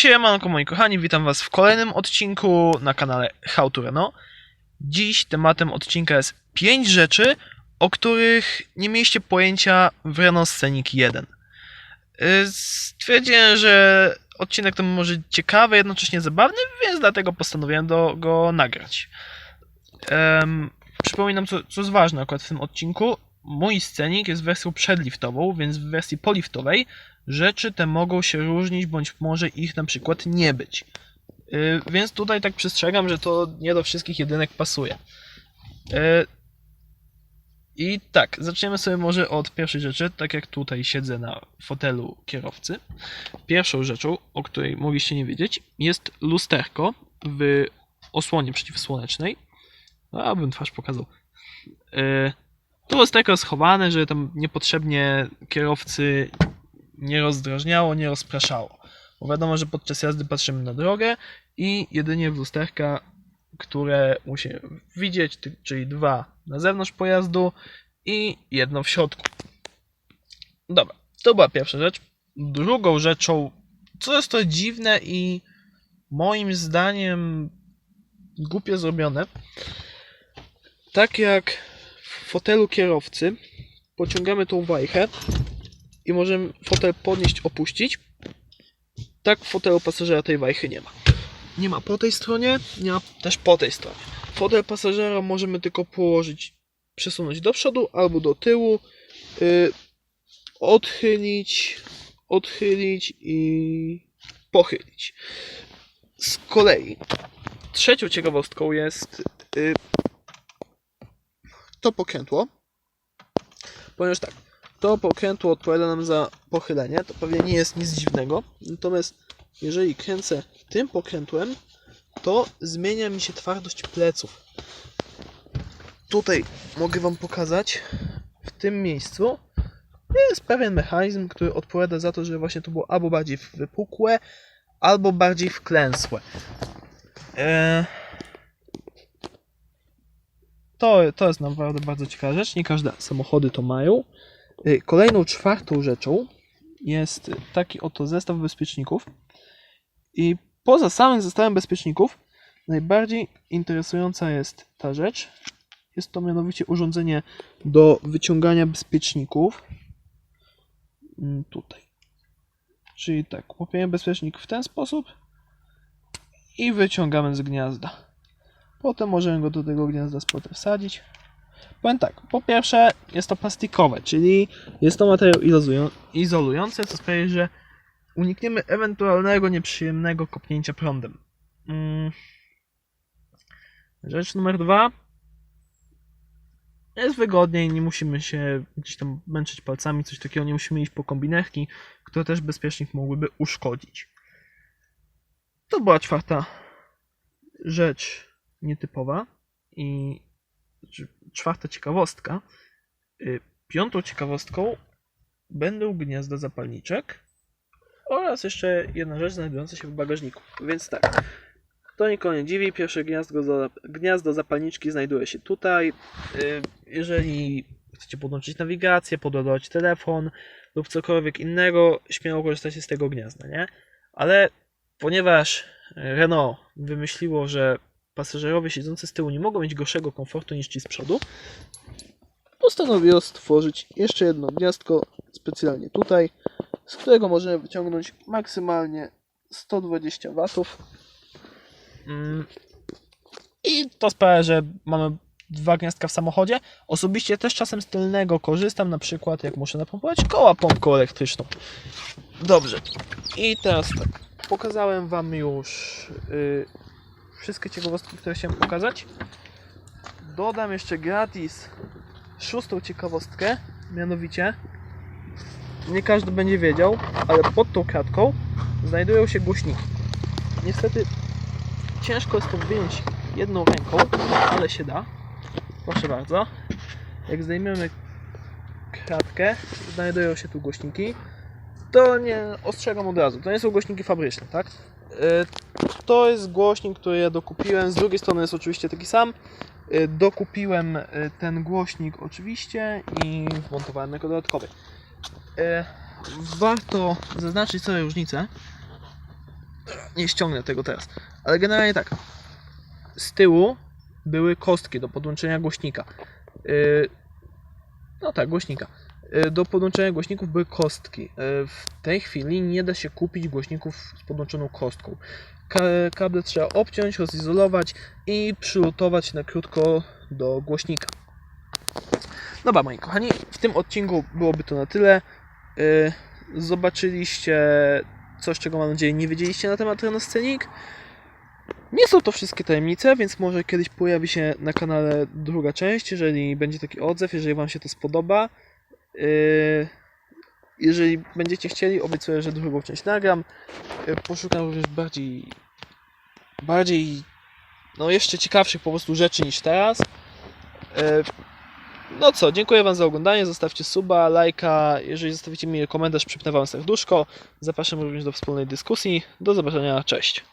Siemanko moi kochani, witam was w kolejnym odcinku na kanale How to Reno. Dziś tematem odcinka jest 5 rzeczy, o których nie mieliście pojęcia w Renault Scenic 1. Y, Stwierdziłem, że odcinek ten może ciekawy, jednocześnie zabawny, więc dlatego postanowiłem do, go nagrać. Em, przypominam, co, co jest ważne akurat w tym odcinku. Mój scenik jest wersją przedliftową, więc w wersji poliftowej rzeczy te mogą się różnić, bądź może ich na przykład nie być. Yy, więc tutaj tak przestrzegam, że to nie do wszystkich jedynek pasuje. Yy, I tak, zaczniemy sobie może od pierwszej rzeczy, tak jak tutaj siedzę na fotelu kierowcy. Pierwszą rzeczą, o której mogliście nie wiedzieć, jest lusterko w osłonie przeciwsłonecznej. No, abym twarz pokazał. Yy, to lusterko schowane, żeby tam niepotrzebnie kierowcy nie rozdrażniało, nie rozpraszało. Bo wiadomo, że podczas jazdy patrzymy na drogę i jedynie w lusterka, które musimy widzieć, czyli dwa na zewnątrz pojazdu i jedno w środku. Dobra, to była pierwsza rzecz. Drugą rzeczą, co jest to dziwne i moim zdaniem głupio zrobione, tak jak w fotelu kierowcy pociągamy tą wajchę i możemy fotel podnieść, opuścić. Tak w fotelu pasażera tej wajchy nie ma. Nie ma po tej stronie, nie ma też po tej stronie. Fotel pasażera możemy tylko położyć, przesunąć do przodu albo do tyłu, yy, odchylić, odchylić i pochylić. Z kolei trzecią ciekawostką jest yy, to pokrętło. Ponieważ tak, to pokrętło odpowiada nam za pochylenie, to pewnie nie jest nic dziwnego. Natomiast jeżeli kręcę tym pokrętłem, to zmienia mi się twardość pleców. Tutaj mogę Wam pokazać, w tym miejscu jest pewien mechanizm, który odpowiada za to, że właśnie to było albo bardziej wypukłe, albo bardziej wklęsłe. Eee... To, to jest naprawdę bardzo ciekawa rzecz. Nie każde samochody to mają. Y, Kolejną, czwartą rzeczą jest taki oto zestaw bezpieczników. I poza samym zestawem bezpieczników, najbardziej interesująca jest ta rzecz. Jest to mianowicie urządzenie do wyciągania bezpieczników. Mm, Tutaj. Czyli tak, łapiemy bezpiecznik w ten sposób i wyciągamy z gniazda. Potem możemy go do tego gniazda z powrotem wsadzić. Powiem tak, po pierwsze jest to plastikowe, czyli jest to materiał izolują- izolujący, co sprawi, że unikniemy ewentualnego nieprzyjemnego kopnięcia prądem. Mm. Rzecz numer dwa. Jest wygodniej, nie musimy się gdzieś tam męczyć palcami, coś takiego, nie musimy iść po kombinerki, które też bezpiecznik mogłyby uszkodzić. To była czwarta rzecz nietypowa i czy- czwarta ciekawostka. Y, Piątą ciekawostką będą gniazda zapalniczek oraz jeszcze jedna rzecz znajdująca się w bagażniku. Więc tak, to nikogo nie dziwi, pierwsze gniazdo, gniazdo zapalniczki znajduje się tutaj. Y, Jeżeli chcecie podłączyć nawigację, podładować telefon lub cokolwiek innego, śmiało korzystacie z tego gniazda, nie? Ale ponieważ Renault wymyśliło, że pasażerowie siedzący z tyłu nie mogą mieć gorszego komfortu niż ci z przodu, postanowiło stworzyć jeszcze jedno gniazdko specjalnie tutaj, z którego możemy wyciągnąć maksymalnie 120 watów. Mm. I to sprawia, że mamy dwa gniazdka w samochodzie. Osobiście też czasem z tylnego korzystam, na przykład jak muszę napompować koła pompką elektryczną. Dobrze. I teraz tak. Pokazałem Wam już y, wszystkie ciekawostki, które chciałem pokazać. Dodam jeszcze gratis szóstą ciekawostkę, mianowicie nie każdy będzie wiedział, ale pod tą kratką znajdują się głośniki. Niestety ciężko jest to wyjąć jedną ręką, ale się da. Proszę bardzo. Jak zdejmiemy kratkę, znajdują się tu głośniki. To nie ostrzegam od razu. To nie są głośniki fabryczne, tak? E, To jest głośnik, który ja dokupiłem. Z drugiej strony jest oczywiście taki sam. E, Dokupiłem e, ten głośnik oczywiście i wmontowałem jako dodatkowy. E, Warto zaznaczyć sobie różnicę. Nie ściągnę tego teraz. Ale generalnie tak. Z tyłu były kostki do podłączenia głośnika. No tak, głośnika. Do podłączenia głośników były kostki. W tej chwili nie da się kupić głośników z podłączoną kostką. Ka- Kable trzeba obciąć, rozizolować i przylutować na krótko do głośnika. Dobra, moi kochani, w tym odcinku byłoby to na tyle. Yy, Zobaczyliście coś, czego mam nadzieję nie wiedzieliście na temat Renault Scenic. Nie są to wszystkie tajemnice, więc może kiedyś pojawi się na kanale druga część, jeżeli będzie taki odzew, jeżeli Wam się to spodoba. Yy, Jeżeli będziecie chcieli, obiecuję, że drugą część nagram. Yy, Poszukam również bardziej, bardziej, no jeszcze ciekawszych po prostu rzeczy niż teraz. Yy, No co, dziękuję Wam za oglądanie, zostawcie suba, lajka, jeżeli zostawicie mi komentarz, przypnę Wam serduszko. Zapraszam również do wspólnej dyskusji. Do zobaczenia, cześć.